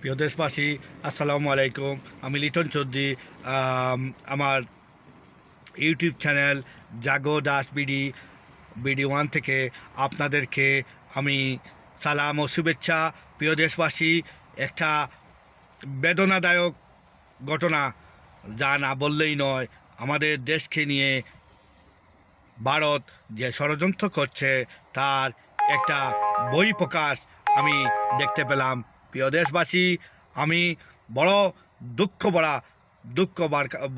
প্রিয় দেশবাসী, আসসালামু আলাইকুম। আমি লিটন চৌধুরী আমার YouTube channel Jago Das BD BD one থেকে আপনাদেরকে আমি সালাম ও শুভেচ্ছা। প্রিয় দেশবাসী, একটা বেদনাদায়ক ঘটনা যা না বললেই নয়, আমাদের দেশকে নিয়ে ভারত যে ষড়যন্ত্র করছে, তার একটা বই প্রকাশ আমি দেখতে পেলাম। প্রিয় দেশবাসী, আমি বড় দুঃখ বড়া দুঃখ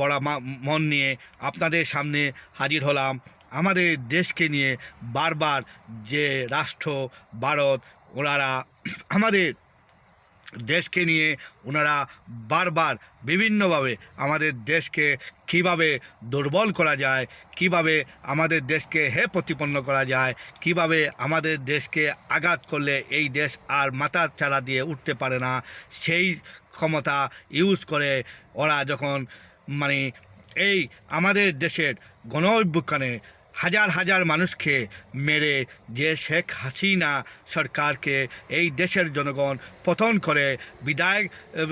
বড়া মন নিয়ে আপনাদের সামনে হাজির হলাম। আমাদের দেশকে নিয়ে বারবার যে রাষ্ট্র, ভারত, ওনারা আমাদের দেশকে নিয়ে ওনারা বারবার বিভিন্নভাবে আমাদের দেশকে কীভাবে দুর্বল করা যায়, কীভাবে আমাদের দেশকে হে প্রতিপন্ন করা যায়, কীভাবে আমাদের দেশকে আঘাত করলে এই দেশ আর মাথা চারা দিয়ে উঠতে পারে না, সেই ক্ষমতা ইউজ করে ওরা যখন মানে এই আমাদের দেশের গণ হাজার হাজার মানুষকে মেরে যে শেখ হাসিনা সরকারকে এই দেশের জনগণ পতন করে, বিদায়,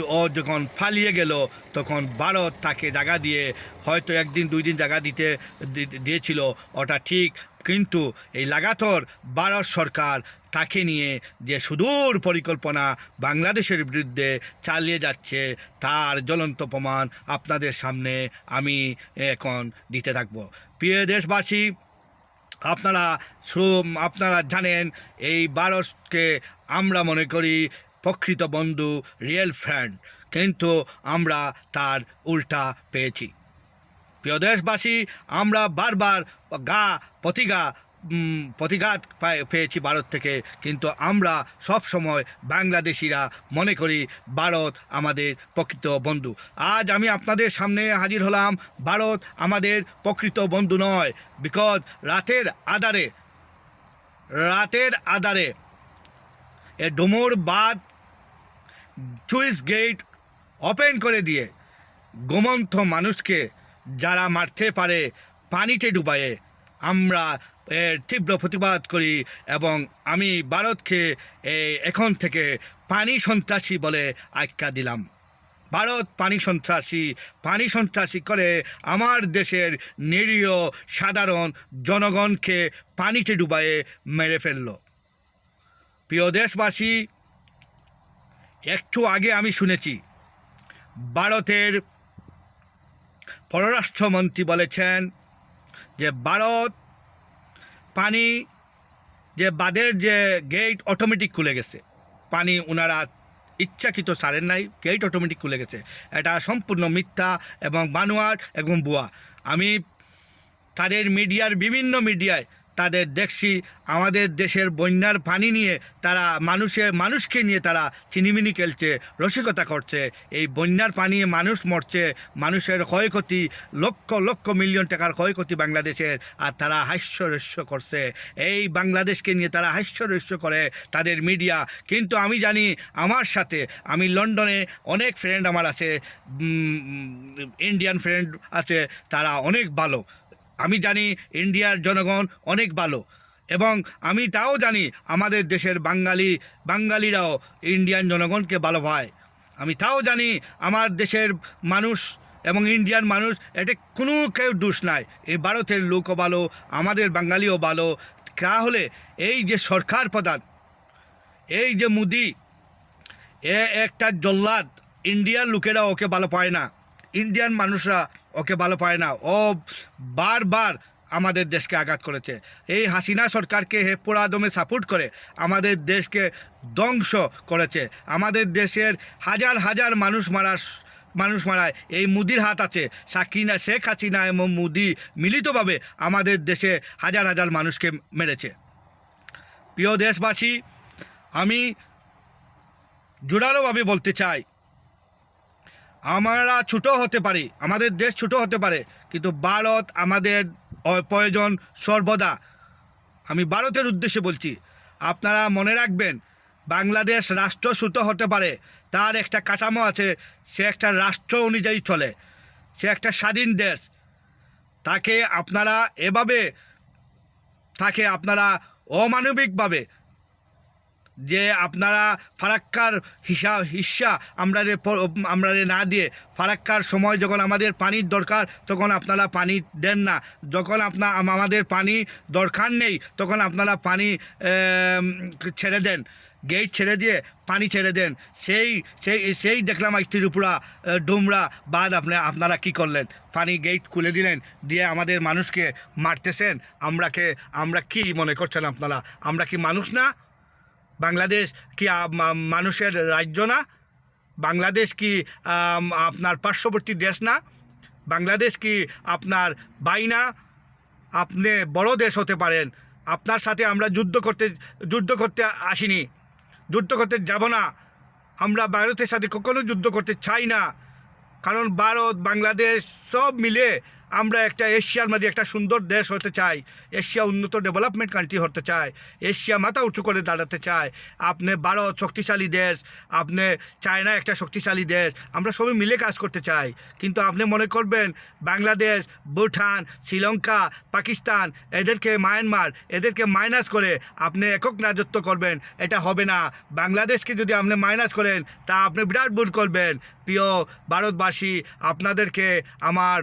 ও যখন ফালিয়ে গেল, তখন ভারত তাকে জায়গা দিয়ে হয়তো একদিন, দুই দিন জায়গা দিতে দিয়েছিল। ওটা ঠিক কিন্তু এই লাগাতর ভারত সরকার তাকে নিয়ে যে সুদূর পরিকল্পনা বাংলাদেশের বিরুদ্ধে চালিয়ে যাচ্ছে, তার জ্বলন্ত প্রমাণ আপনাদের সামনে আমি এখন দিতে থাকব। প্রিয় দেশবাসী, আপনারা শ্রম, আপনারা জানেন, এই ভারতকে আমরা মনে করি প্রকৃত বন্ধু রিয়েল ফ্রেন্ড কিন্তু আমরা তার উল্টা পেয়েছি। প্রিয় দেশবাসী, আমরা বারবার গা প্রতিগা প্রতিঘাত পেয়েছি ভারত থেকে। কিন্তু আমরা সব সময় বাংলাদেশিরা মনে করি ভারত আমাদের প্রকৃত বন্ধু। আজ আমি আপনাদের সামনে হাজির হলাম। ভারত আমাদের প্রকৃত বন্ধু নয়। বিকজ রাতের আধারে রাতের আধারে এ ডোমর বাদ চুইস গেট ওপেন করে দিয়ে গোমন্থ মানুষকে যারা মারতে পারে পানিতে ডুবায়ে, আমরা এর তীব্র প্রতিবাদ করি এবং আমি ভারতকে এখন থেকে পানি সন্ত্রাসী বলে আখ্যা দিলাম। ভারত পানি সন্ত্রাসী পানি সন্ত্রাসী করে আমার দেশের নিরীহ সাধারণ জনগণকে পানিতে ডুবায়ে মেরে ফেলল। প্রিয় দেশবাসী, একটু আগে আমি শুনেছি, ভারতের পররাষ্ট্রমন্ত্রী বলেছেন যে ভারত পানি যে বাদের যে গেট অটোমেটিক খুলে গেছে, পানি ওনারা ইচ্ছাকৃত সারেন নাই গেট অটোমেটিক খুলে গেছে। এটা সম্পূর্ণ মিথ্যা এবং বানোয়ার এবং বুয়া আমি তাদের মিডিয়ার বিভিন্ন মিডিয়ায় তাদের দেখছি, আমাদের দেশের বন্যার পানি নিয়ে তারা মানুষের মানুষকে নিয়ে তারা চিনিমিনি খেলছে, রসিকতা করছে। এই বন্যার পানি মানুষ মরছে, মানুষের ক্ষয়ক্ষতি, লক্ষ লক্ষ মিলিয়ন টাকার ক্ষয়ক্ষতি বাংলাদেশের, আর তারা হাস্যরস্য করছে। এই বাংলাদেশকে নিয়ে তারা হাস্যরস্য করে তাদের মিডিয়া। কিন্তু আমি জানি, আমার সাথে আমি লন্ডনে অনেক ফ্রেন্ড আমার আছে ইন্ডিয়ান ফ্রেন্ড আছে, তারা অনেক ভালো। আমি জানি ইন্ডিয়ার জনগণ অনেক ভালো এবং আমি তাও জানি আমাদের দেশের বাঙালি, বাঙালিরাও ইন্ডিয়ান জনগণকে ভালো পায় আমি তাও জানি আমার দেশের মানুষ এবং ইন্ডিয়ান মানুষ এটা কোনো কেউ দোষ নাই। এই ভারতের লোকও ভালো, আমাদের বাঙালিও ভালো। তাহলে এই যে সরকার প্রধান, এই যে মোদি, এ একটা জল্লাদ, ইন্ডিয়ার লোকেরা ওকে ভালো পায় না। ইন্ডিয়ান মানুষরা ওকে ভালো পায় না। ও বারবার আমাদের দেশকে আঘাত করেছে। এই হাসিনা সরকারকে হে পোড়াদমে সাপোর্ট করে আমাদের দেশকে ধ্বংস করেছে। আমাদের দেশের হাজার হাজার মানুষ মারার মানুষ মারায়। এই মুদির হাত আছে। সাকিনা, শেখ হাসিনা এবং মুদি মিলিতভাবে আমাদের দেশে হাজার হাজার মানুষকে মেরেছে। প্রিয় দেশবাসী, আমি জোরালোভাবে বলতে চাই আমরা ছোট হতে পারি, আমাদের দেশ ছোট হতে পারে, কিন্তু ভারত আমাদের প্রয়োজন সর্বদা। আমি ভারতের উদ্দেশ্যে বলছি, আপনারা মনে রাখবেন, বাংলাদেশ রাষ্ট্র ছোট হতে পারে, তার একটা কাঠামো আছে, সে একটা রাষ্ট্র অনুযায়ী চলে, সে একটা স্বাধীন দেশ। তাকে আপনারা এভাবে, তাকে আপনারা অমানবিকভাবে যে আপনারা ফারাক্কার হিসা হিসা আমরা রে আমরা রে না দিয়ে ফারাক্কার সময় যখন আমাদের পানির দরকার তখন আপনারা পানি দেন না। যখন আপনার আমাদের পানি দরকার নেই তখন আপনারা পানি ছেড়ে দেন। গেট ছেড়ে দিয়ে পানি ছেড়ে দেন। সেই সেই সেই দেখলাম ত্রিপুরা ডুমরা বাদ আপনি, আপনারা কি করলেন? পানি গেট খুলে দিলেন, দিয়ে আমাদের মানুষকে মারতেছেন। আমরাকে, আমরা কি মনে করছেন আপনারা? আমরা কি মানুষ না? বাংলাদেশ কি মানুষের রাজ্য না? বাংলাদেশ কি আপনার পার্শ্ববর্তী দেশ না? বাংলাদেশ কি আপনার বাই না? আপনি বড় দেশ হতে পারেন। আপনার সাথে আমরা যুদ্ধ করতে যুদ্ধ করতে আসিনি। যুদ্ধ করতে যাব না। আমরা ভারতের সাথে কখনো যুদ্ধ করতে চাই না। কারণ ভারত, বাংলাদেশ সব মিলে আমরা একটা এশিয়ার মধ্যে একটা সুন্দর দেশ হতে চাই। এশিয়া উন্নত ডেভেলপমেন্ট কান্ট্রি হতে চায়। এশিয়া মাথা উঁচু করে দাঁড়াতে চায়। আপনি ভারত শক্তিশালী দেশ, আপনি চায়না একটা শক্তিশালী দেশ, আমরা সবাই মিলে কাজ করতে চাই। কিন্তু আপনি মনে করবেন, বাংলাদেশ, ভুটান, শ্রীলঙ্কা, পাকিস্তান, এদেরকে মায়ানমার, এদেরকে মাইনাস করে আপনি একক রাজত্ব করবেন, এটা হবে না। বাংলাদেশকে যদি আপনি মাইনাস করেন, তা আপনি বিরাট ভুল করবেন। প্রিয় ভারতবাসী, আপনাদেরকে আমার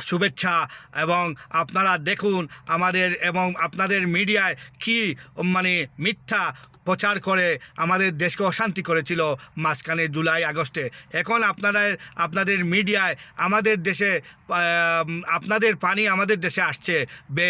শুভেচ্ছা এবং আপনারা দেখুন আমাদের এবং আপনাদের মিডিয়ায় কি মানে মিথ্যা প্রচার করে আমাদের দেশকে অশান্তি করেছিল মাঝখানে জুলাই, আগস্টে। এখন আপনারা, আপনাদের মিডিয়ায় আমাদের দেশে আপনাদের পানি আমাদের দেশে আসছে বে,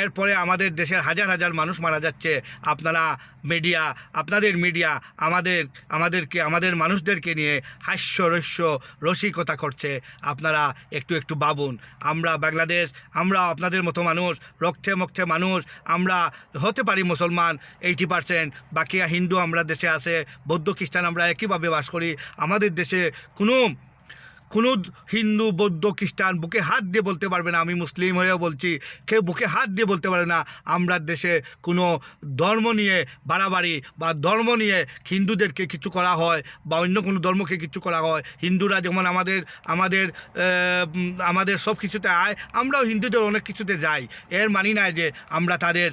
এরপরে আমাদের দেশের হাজার হাজার মানুষ মারা যাচ্ছে। আপনারা মিডিয়া, আপনাদের মিডিয়া আমাদের, আমাদেরকে, আমাদের মানুষদেরকে নিয়ে হাস্য রস্য রসিকতা করছে। আপনারা একটু একটু বাবুন আমরা বাংলাদেশ, আমরা আপনাদের মতো মানুষ, রক্তে মক্তে মানুষ, আমরা হতে পারি মুসলমান, এইটি পার্সেন্ট বাকি হিন্দু আমরা দেশে আছে বৌদ্ধ খ্রিস্টান আমরা একইভাবে বাস করি। আমাদের দেশে কোনো কোনো হিন্দু, বৌদ্ধ, খ্রিস্টান বুকে হাত দিয়ে বলতে পারবে না। আমি মুসলিম হয়েও বলছি, কেউ বুকে হাত দিয়ে বলতে পারে না। আমরা দেশে কোনো ধর্ম নিয়ে বাড়াবাড়ি বা ধর্ম নিয়ে হিন্দুদেরকে কিছু করা হয় বা অন্য কোনো ধর্মকে কিছু করা হয়, হিন্দুরা যেমন আমাদের আমাদের আমাদের সব কিছুতে আয়, আমরাও হিন্দুদের অনেক কিছুতে যাই। এর মানি না যে আমরা তাদের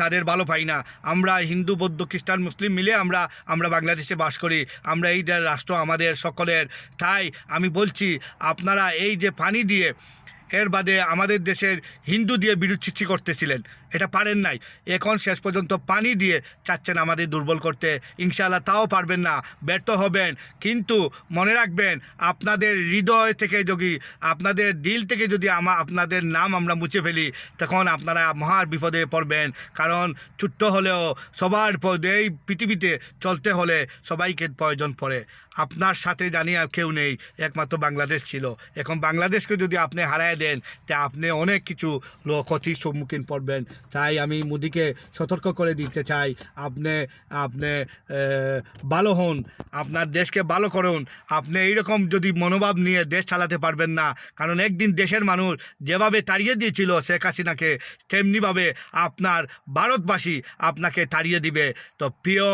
তাদের ভালো পাই না। আমরা হিন্দু, বৌদ্ধ, খ্রিস্টান, মুসলিম মিলে আমরা আমরা বাংলাদেশে বাস করি। আমরা এই রাষ্ট্র আমাদের সকলের। তাই আমি বলছি আপনারা এই যে পানি দিয়ে এর বাদে আমাদের দেশের হিন্দু দিয়ে বিরোধ সৃষ্টি করতেছিলেন, এটা পারেন নাই। এখন শেষ পর্যন্ত পানি দিয়ে চাচ্ছেন আমাদের দুর্বল করতে। ইনশাআল্লাহ তাও পারবেন না, ব্যর্থ হবেন। কিন্তু মনে রাখবেন, আপনাদের হৃদয় থেকে যদি, আপনাদের দিল থেকে যদি আমা, আপনাদের নাম আমরা মুছে ফেলি, তখন আপনারা মহার বিপদে পড়বেন। কারণ ছোট্ট হলেও সবার এই পৃথিবীতে চলতে হলে সবাইকে প্রয়োজন পড়ে। আপনার সাথে জানি আর কেউ নেই, একমাত্র বাংলাদেশ ছিল। এখন বাংলাদেশকে যদি আপনি হারায় দেন, তা আপনি অনেক কিছু ক্ষতির সম্মুখীন পড়বেন। তাই আমি মোদিকে সতর্ক করে দিতে চাই, আপনি আপনি ভালো হন, আপনার দেশকে ভালো করুন। আপনি এইরকম যদি মনোভাব নিয়ে দেশ চালাতে পারবেন না, কারণ একদিন দেশের মানুষ যেভাবে তাড়িয়ে দিয়েছিল শেখ হাসিনাকে, তেমনিভাবে আপনার ভারতবাসী আপনাকে তাড়িয়ে দিবে। তো প্রিয়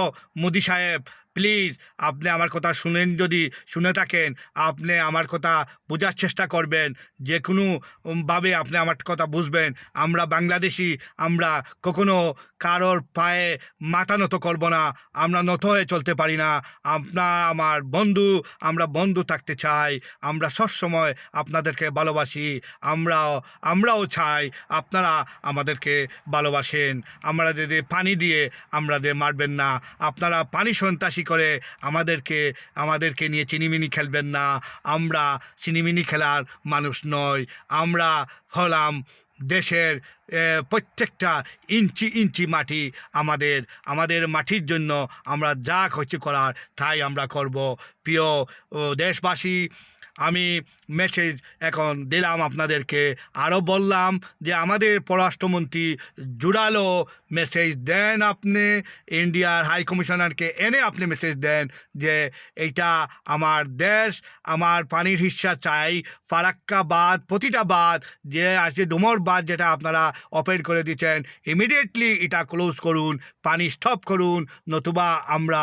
মোদি সাহেব প্লিজ, আপনি আমার কথা শুনেন যদি, শুনে থাকেন, আপনি আমার কথা বোঝার চেষ্টা করবেন। যে কোনোভাবে আপনি আমার কথা বুঝবেন। আমরা বাংলাদেশি, আমরা কখনো কারোর পায়ে মাথা নত করব না। আমরা নত হয়ে চলতে পারি না। আপনার আমার বন্ধু, আমরা বন্ধু থাকতে চাই। আমরা সবসময় আপনাদেরকে ভালোবাসি। আমরাও আমরাও চাই আপনারা আমাদেরকে ভালোবাসেন। আমরা যদি পানি দিয়ে আমাদের মারবেন না, আপনারা পানি সন্ত্রাসী করে আমাদেরকে আমাদেরকে নিয়ে চিনিমিনি খেলবেন না। আমরা চিনিমিনি খেলার মানুষ নয় আমরা হলাম দেশের প্রত্যেকটা ইঞ্চি ইঞ্চি মাটি আমাদের আমাদের মাটির জন্য আমরা যা কিছু করার তাই আমরা করব। প্রিয় দেশবাসী, আমি মেসেজ এখন দিলাম আপনাদেরকে। আরও বললাম যে আমাদের পররাষ্ট্রমন্ত্রী জুড়ালো মেসেজ দেন আপনি ইন্ডিয়ার হাই কমিশনারকে এনে আপনি মেসেজ দেন যে, এইটা আমার দেশ, আমার পানির হিস্সা চাই ফারাক্কা বাদ প্রতিটা বাদ, যে আজকে ডুমর বাদ যেটা আপনারা অপারেট করে দিচ্ছেন ইমিডিয়েটলি এটা ক্লোজ করুন, পানি স্টপ করুন, নতুবা আমরা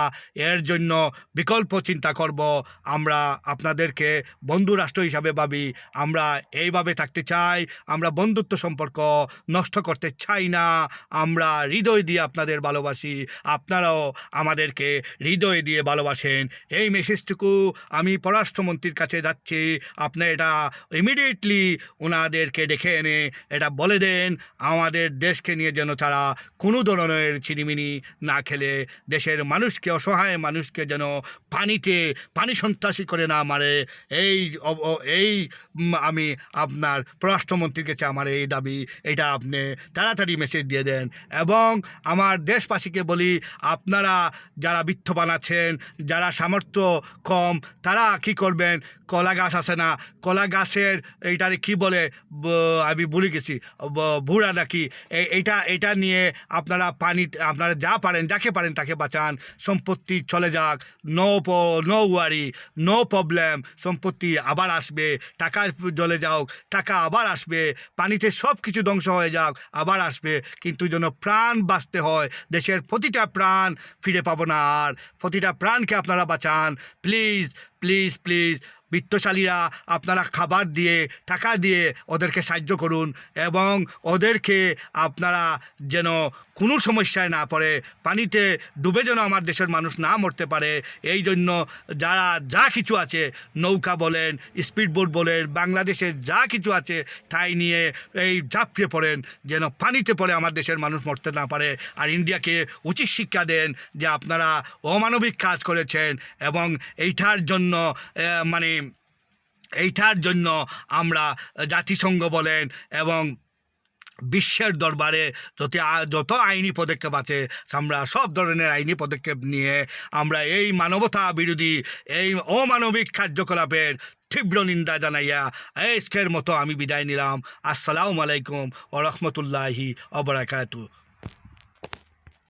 এর জন্য বিকল্প চিন্তা করব, আমরা আপনাদেরকে বন্ধু রাষ্ট্র হিসাবে ভাবি, আমরা এইভাবে থাকতে চাই, আমরা বন্ধুত্ব সম্পর্ক নষ্ট করতে চাই না, আমরা হৃদয় দিয়ে আপনাদের ভালোবাসি। আপনারাও আমাদেরকে হৃদয় দিয়ে ভালোবাসেন। এই মেসেজটুকু আমি পররাষ্ট্রমন্ত্রীর কাছে যাচ্ছি। আপনি এটা ইমিডিয়েটলি ওনাদেরকে ডেকে এনে এটা বলে দেন। আমাদের দেশকে নিয়ে যেন তারা কোনো ধরনের চিনিমিনি না খেলে। দেশের মানুষকে, অসহায় মানুষকে যেন পানিতে, পানি সন্ত্রাসী করে না মারে। এই এই আমি আপনার পররাষ্ট্রমন্ত্রীর কাছে আমার এই দাবি। এটা আপনি তাড়াতাড়ি মেসেজ দিয়ে দেন এবং আমার দেশবাসীকে বলি, আপনারা যারা বৃত্ত আছেন, যারা সামর্থ্য কম, তারা কি করবেন? কলা গাছ আছে না? কলা গাছের এইটারে কি বলে আমি ভুলে গেছি। বুড়া নাকি? এই- এইটা এটা নিয়ে আপনারা পানি, আপনারা যা পারেন, যাকে পারেন তাকে বাঁচান। সম্পত্তি চলে যাক। No no worry no problem সম্পত্তি আবার আসবে, টাকা জলে যাও টাকা আবার আসবে, পানিতে সব কিছু ধ্বংস হয়ে যাক, আবার আসবে। কিন্তু যেন প্রাণ বাঁচতে হয়। দেশের প্রতিটা প্রাণ ফিরে পাবো না আর। প্রতিটা প্রাণকে আপনারা বাঁচান। প্লিজ প্লিজ প্লিজ বিত্তশালীরা আপনারা খাবার দিয়ে, টাকা দিয়ে ওদেরকে সাহায্য করুন এবং ওদেরকে আপনারা যেন কোনো সমস্যায় না পড়ে, পানিতে ডুবে যেন আমার দেশের মানুষ না মরতে পারে। এই জন্য যারা, যা কিছু আছে, নৌকা বলেন, স্পিডবোট বলেন, বাংলাদেশে যা কিছু আছে তাই নিয়ে এই ঝাঁপিয়ে পড়েন যেন পানিতে পড়ে আমার দেশের মানুষ মরতে না পারে। আর ইন্ডিয়াকে উচিত শিক্ষা দেন যে আপনারা অমানবিক কাজ করেছেন এবং এইটার জন্য মানে এইটার জন্য আমরা জাতিসংঘ বলেন এবং বিশ্বের দরবারে যত যত আইনি পদক্ষেপ আছে, আমরা সব ধরনের আইনি পদক্ষেপ নিয়ে আমরা এই মানবতা বিরোধী, এই অমানবিক কার্যকলাপের তীব্র নিন্দা জানাইয়া আজকের মতো আমি বিদায় নিলাম। আসসালামু আলাইকুম ও রহমতুল্লাহি অবরাকাতু